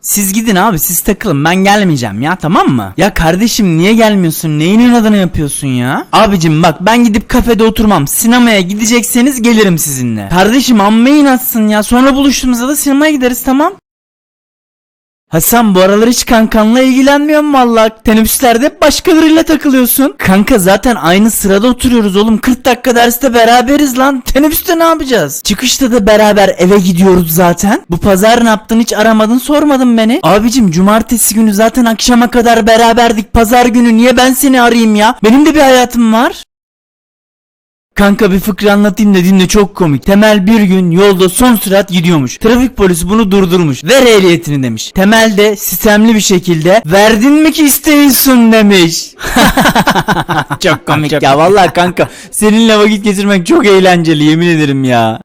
Siz gidin abi siz takılın ben gelmeyeceğim ya tamam mı? Ya kardeşim niye gelmiyorsun neyin inadını yapıyorsun ya? Abicim bak ben gidip kafede oturmam sinemaya gidecekseniz gelirim sizinle. Kardeşim amma inatsın ya sonra buluştuğumuzda da sinemaya gideriz tamam? Hasan bu aralar hiç kankanla ilgilenmiyorum valla. Teneffüslerde hep başkalarıyla takılıyorsun. Kanka zaten aynı sırada oturuyoruz oğlum. 40 dakika derste beraberiz lan. Teneffüste ne yapacağız? Çıkışta da beraber eve gidiyoruz zaten. Bu pazar ne yaptın hiç aramadın sormadın beni. Abicim cumartesi günü zaten akşama kadar beraberdik. Pazar günü niye ben seni arayayım ya? Benim de bir hayatım var. Kanka bir fıkra anlatayım da dinle çok komik. Temel bir gün yolda son sürat gidiyormuş. Trafik polisi bunu durdurmuş. Ver ehliyetini demiş. Temel de sistemli bir şekilde verdin mi ki istiyorsun demiş. çok komik ya vallahi kanka. Seninle vakit geçirmek çok eğlenceli yemin ederim ya.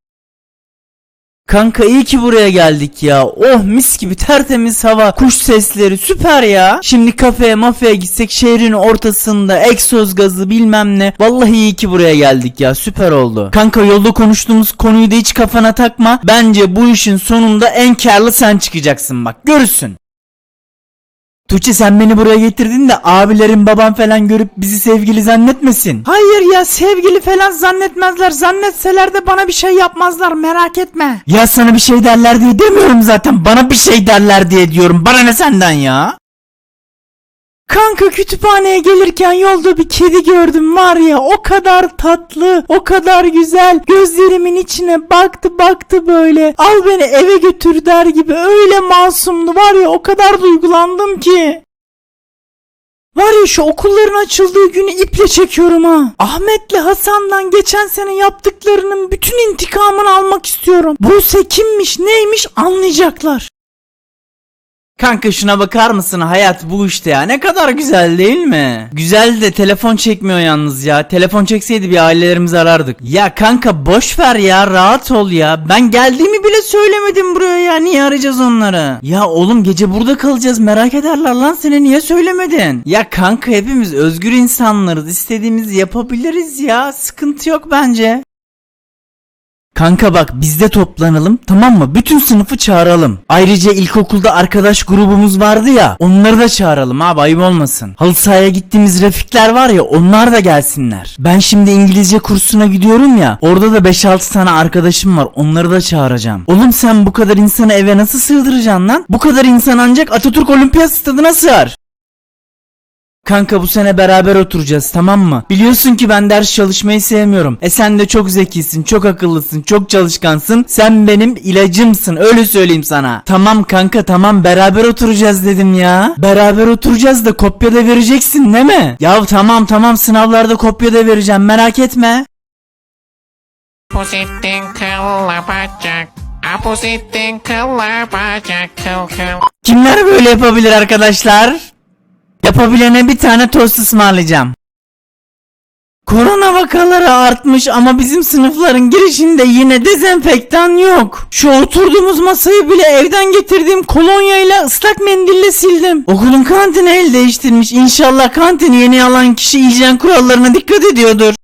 Kanka iyi ki buraya geldik ya. Oh mis gibi tertemiz hava, kuş sesleri süper ya. Şimdi kafeye mafya gitsek şehrin ortasında egzoz gazı bilmem ne. Vallahi iyi ki buraya geldik ya süper oldu. Kanka yolda konuştuğumuz konuyu da hiç kafana takma. Bence bu işin sonunda en karlı sen çıkacaksın bak görürsün. Tuğçe sen beni buraya getirdin de abilerim babam falan görüp bizi sevgili zannetmesin. Hayır ya sevgili falan zannetmezler. Zannetseler de bana bir şey yapmazlar merak etme. Ya sana bir şey derler diye demiyorum zaten. Bana bir şey derler diye diyorum. Bana ne senden ya? Kanka kütüphaneye gelirken yolda bir kedi gördüm var ya o kadar tatlı o kadar güzel gözlerimin içine baktı baktı böyle al beni eve götür der gibi öyle masumdu var ya o kadar duygulandım ki. Var ya şu okulların açıldığı günü iple çekiyorum ha. Ahmet'le Hasan'dan geçen sene yaptıklarının bütün intikamını almak istiyorum. Buse kimmiş neymiş anlayacaklar. Kanka şuna bakar mısın hayat bu işte ya ne kadar güzel değil mi? Güzel de telefon çekmiyor yalnız ya telefon çekseydi bir ailelerimizi arardık. Ya kanka boş ver ya rahat ol ya ben geldiğimi bile söylemedim buraya ya niye arayacağız onları? Ya oğlum gece burada kalacağız merak ederler lan seni niye söylemedin? Ya kanka hepimiz özgür insanlarız istediğimizi yapabiliriz ya sıkıntı yok bence. Kanka bak biz de toplanalım tamam mı? Bütün sınıfı çağıralım. Ayrıca ilkokulda arkadaş grubumuz vardı ya onları da çağıralım abi ayıp olmasın. Halı sahaya gittiğimiz refikler var ya onlar da gelsinler. Ben şimdi İngilizce kursuna gidiyorum ya orada da 5-6 tane arkadaşım var onları da çağıracağım. Oğlum sen bu kadar insanı eve nasıl sığdıracaksın lan? Bu kadar insan ancak Atatürk Olimpiyat Stadı'na sığar. Kanka bu sene beraber oturacağız tamam mı? Biliyorsun ki ben ders çalışmayı sevmiyorum. E sen de çok zekisin, çok akıllısın, çok çalışkansın. Sen benim ilacımsın öyle söyleyeyim sana. Tamam kanka tamam beraber oturacağız dedim ya. Beraber oturacağız da kopya da vereceksin değil mi? Ya tamam tamam sınavlarda kopya da vereceğim merak etme. Apozitin kılla bacak. Apozitin kılla bacak kıl kıl. Kimler böyle yapabilir arkadaşlar? Yapabilene bir tane tost ısmarlayacağım. Korona vakaları artmış ama bizim sınıfların girişinde yine dezenfektan yok. Şu oturduğumuz masayı bile evden getirdiğim kolonya ile ıslak mendille sildim. Okulun kantini el değiştirmiş. İnşallah kantini yeni alan kişi hijyen kurallarına dikkat ediyordur.